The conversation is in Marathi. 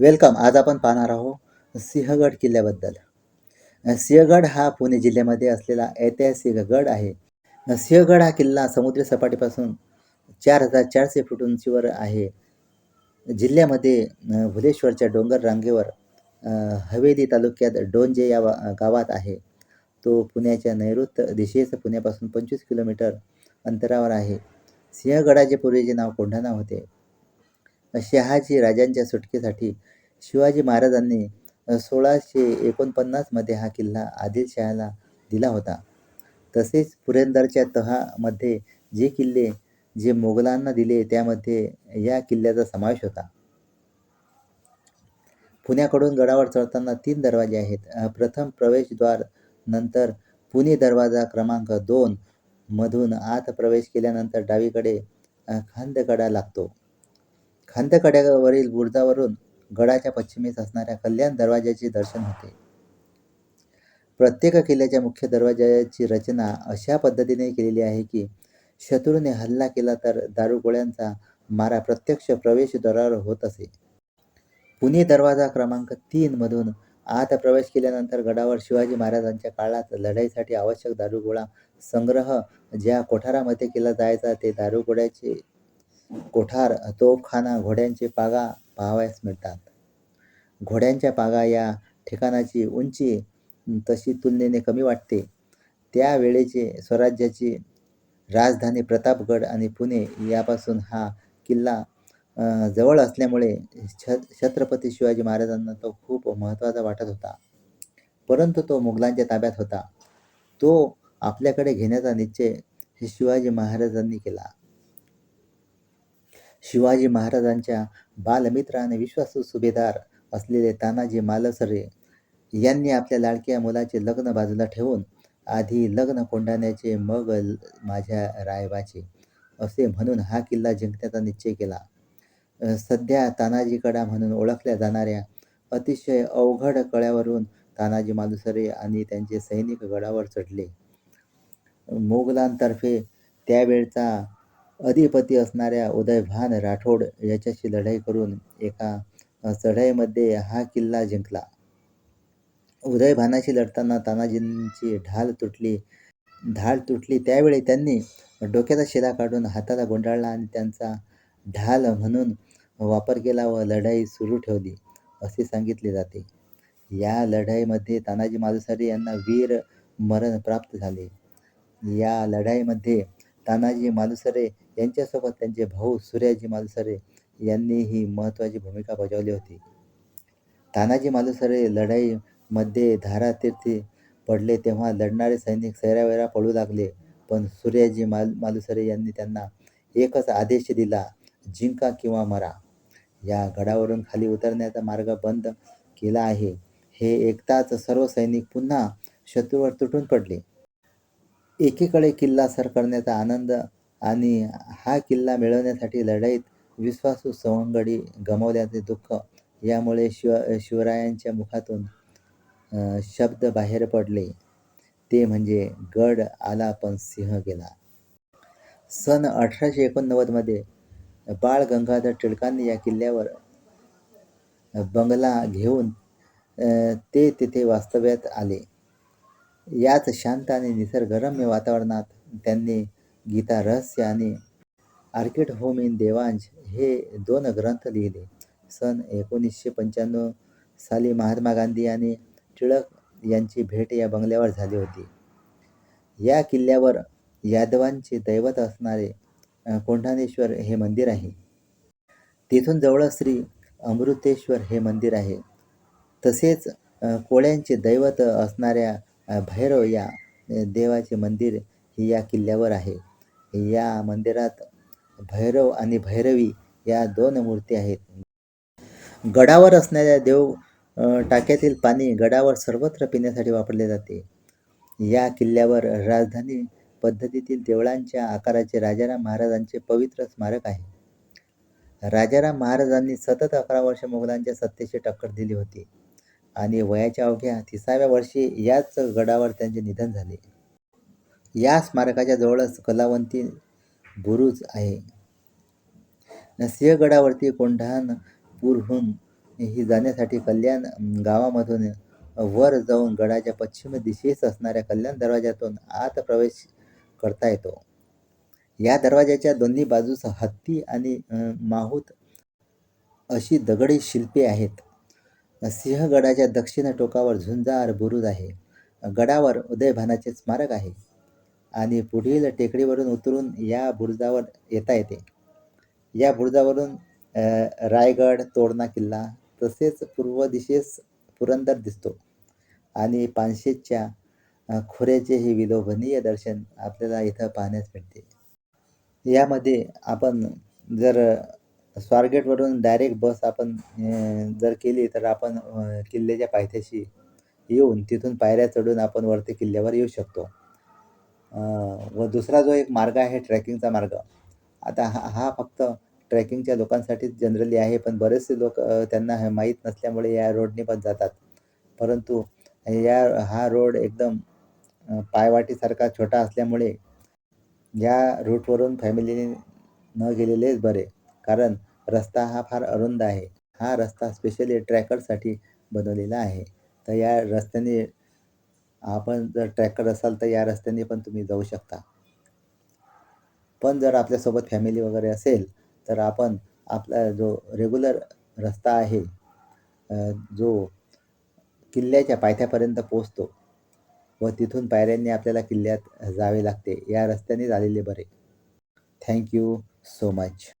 वेलकम. आज आपण पाहणार आहोत सिंहगड किल्ल्याबद्दल. सिंहगड हा पुणे जिल्ह्यामध्ये असलेला ऐतिहासिक गड आहे. सिंहगड हा किल्ला समुद्री सपाटीपासून चार हजार चारशे फूट उंचीवर आहे. जिल्ह्यामध्ये भुलेश्वरच्या डोंगर रांगेवर हवेली तालुक्यात डोंजे या वा- गावात आहे. तो पुण्याच्या नैऋत्य दिशेस पुण्यापासून पंचवीस किलोमीटर अंतरावर आहे. सिंहगडाचे पूर्वीचे नाव कोंढाणा होते. शहाजी राजांच्या सुटकेसाठी शिवाजी महाराजांनी सोळाशे एकोणपन्नासमध्ये हा किल्ला आदिलशहाला दिला होता. तसेच पुरंदरच्या तहामध्ये जे किल्ले जे मोगलांना दिले त्यामध्ये या किल्ल्याचा समावेश होता. पुण्याकडून गडावर चढताना तीन दरवाजे आहेत. प्रथम प्रवेशद्वार नंतर पुणे दरवाजा क्रमांक दोन मधून आत प्रवेश केल्यानंतर डावीकडे खांदगडा खांदकडा लागतो. खांदकड्यावरील बुरुजावरून गडाच्या पश्चिमेस असणाऱ्या कल्याण दरवाजाचे दर्शन होते. प्रत्येक किल्ल्याच्या मुख्य दरवाजाची रचना अशा पद्धतीने केलेली आहे की शत्रूने हल्ला केला तर दारुगोळ्यांचा मारा प्रत्यक्ष प्रवेशद्वारावर होत असे. पुणे दरवाजा क्रमांक तीनमधून आत प्रवेश केल्यानंतर गडावर शिवाजी महाराजांच्या काळात लढाईसाठी आवश्यक दारुगोळा संग्रह ज्या कोठारामध्ये केला जायचा ते दारुगोळ्याचे कोठार तोफखाना घोड्यांचे पागा पाहावयास मिळतात. घोड्यांच्या पागा या ठिकाणाची उंची तशी तुलनेने कमी वाटते. त्यावेळेचे स्वराज्याची राजधानी प्रतापगड आणि पुणे यापासून हा किल्ला जवळ असल्यामुळे छ छत्रपती शिवाजी महाराजांना तो खूप महत्त्वाचा वाटत होता. परंतु तो मुघलांच्या ताब्यात होता. तो आपल्याकडे घेण्याचा निश्चय शिवाजी महाराजांनी केला. शिवाजी महाराजांच्या बालमित्र आणि विश्वासू सुभेदार असलेले तानाजी मालसरे यांनी आपल्या लाडक्या मुलाचे लग्न बाजूला ठेवून आधी लग्न कोंडाण्याचे मग माझ्या रायबाचे असे म्हणून हा किल्ला जिंकण्याचा निश्चय केला. सध्या तानाजी कडा म्हणून ओळखल्या जाणाऱ्या अतिशय अवघड कळ्यावरून तानाजी मालुसरे आणि त्यांचे सैनिक गडावर चढले. मोगलांतर्फे त्यावेळचा अधिपती असणाऱ्या उदयभान राठोड याच्याशी लढाई करून एका चढाईमध्ये हा किल्ला जिंकला. उदयभानाशी लढताना तानाजींची ढाल तुटली. ढाल तुटली. त्यावेळी त्यांनी डोक्याचा शिरा काढून हाताला गुंडाळला आणि त्यांचा ढाल म्हणून वापर केला व लढाई सुरू ठेवली असे सांगितले जाते. या लढाईमध्ये तानाजी मालुसरे यांना वीर मरण प्राप्त झाले. या लढाईमध्ये तानाजी मालुसरे यांच्यासोबत त्यांचे भाऊ सूर्याजी मालुसरे यांनीही महत्त्वाची भूमिका बजावली होती. तानाजी मालुसरे लढाईमध्ये धारातीर्थी पडले तेव्हा लढणारे सैनिक सैरावैरा पळू लागले पण सूर्याजी माल मालुसरे यांनी त्यांना एकच आदेश दिला जिंका किंवा मरा. या गडावरून खाली उतरण्याचा मार्ग बंद केला आहे. हे ऐकताच सर्व सैनिक पुन्हा शत्रूवर तुटून पडले. एकीकडे किल्ला सर करण्याचा आनंद आणि हा किल्ला मिळवण्यासाठी लढाईत विश्वासू सवंगडी गमावल्याचे दुःख यामुळे शिव शिवरायांच्या मुखातून शब्द बाहेर पडले. ते म्हणजे गड आला पण सिंह गेला. सन अठराशे एकोणनव्वदमध्ये बाळ गंगाधर टिळकांनी या किल्ल्यावर बंगला घेऊन ते तिथे वास्तव्यात आले. याच शांत आणि निसर्गरम्य वातावरणात त्यांनी गीता रहस्य आणि आर्किड होम इन देवांश हे दोन ग्रंथ लिहिले. सन एकोणीसशे पंच्याण्णव साली महात्मा गांधी आणि टिळक यांची भेट या बंगल्यावर झाली होती. या किल्ल्यावर यादवांचे दैवत असणारे कोंढानेश्वर कोंढाणेश्वर हे मंदिर आहे. तिथून जवळ श्री अमृतेश्वर हे मंदिर आहे. तसेच कोळ्यांचे दैवत असणाऱ्या भैरव या देवाचे मंदिर हे या किल्ल्यावर आहे. या मंदिरात भैरव आणि भैरवी या दोन मूर्ती आहेत. गडावर असणाऱ्या देव टाक्यातील पाणी गडावर सर्वत्र पिण्यासाठी वापरले जाते. या किल्ल्यावर राजधानी पद्धतीतील देवळांच्या आकाराचे राजाराम महाराजांचे पवित्र स्मारक आहे. राजाराम महाराजांनी सतत अकरा वर्ष मोगलांच्या सत्तेची टक्कर दिली होती. आणि वयाच्या अवघ्या तिसाव्या वर्षी याच गडावर त्यांचे निधन झाले या स्मारकाच्या जवळच कलावंती बुरुज आहे सिंहगडावरती कोंढाणपूरहून ही जाण्यासाठी कल्याण गावामधून वर जाऊन गडाच्या पश्चिम दिशेस असणाऱ्या कल्याण दरवाज्यातून आत प्रवेश करता येतो. या दरवाज्याच्या दोन्ही बाजूस हत्ती आणि माहूत अशी दगडी शिल्पे आहेत. सिंहगडाच्या दक्षिण टोकावर झुंजार बुरुज आहे. गडावर उदयभानाचे स्मारक आहे आणि पुढील टेकडीवरून उतरून या बुरुजावर येता येते. या बुरुजावरून रायगड, तोरणा किल्ला तसेच पूर्व दिशेस पुरंदर दिसतो आणि पानशेतच्या खोऱ्याचे हे विलोभनीय दर्शन आपल्याला इथं पाहण्यास मिळते. यामध्ये आपण जर स्वारगेटवरून डायरेक्ट बस आपण जर केली तर आपण किल्ल्याच्या पायथ्याशी येऊन तिथून पायऱ्या चढून आपण वरती किल्ल्यावर येऊ शकतो. व दुसरा जो एक मार्ग आहे ट्रॅकिंगचा मार्ग. आता हा हा फक्त ट्रॅकिंगच्या लोकांसाठीच जनरली आहे, पण बरेचसे लोक त्यांना हे माहीत नसल्यामुळे या रोडने पण जातात. परंतु या हा रोड एकदम पायवाटीसारखा छोटा असल्यामुळे या रूटवरून फॅमिलीने न गेलेलेच बरे. कारण रस्ता हा फार अरुंद आहे. हा रस्ता स्पेशली ट्रॅकरसाठी बनवलेला आहे. तर या रस्त्याने आपण जर ट्रॅकर असाल तर या रस्त्याने पण तुम्ही जाऊ शकता. पण जर आपल्यासोबत फॅमिली वगैरे असेल, तर आपण आपला जो रेग्युलर रस्ता आहे जो किल्ल्याच्या पायथ्यापर्यंत पोहोचतो व तिथून पायऱ्यांनी आपल्याला किल्ल्यात जावे लागते. या रस्त्याने आलेले बरे. Thank you so much.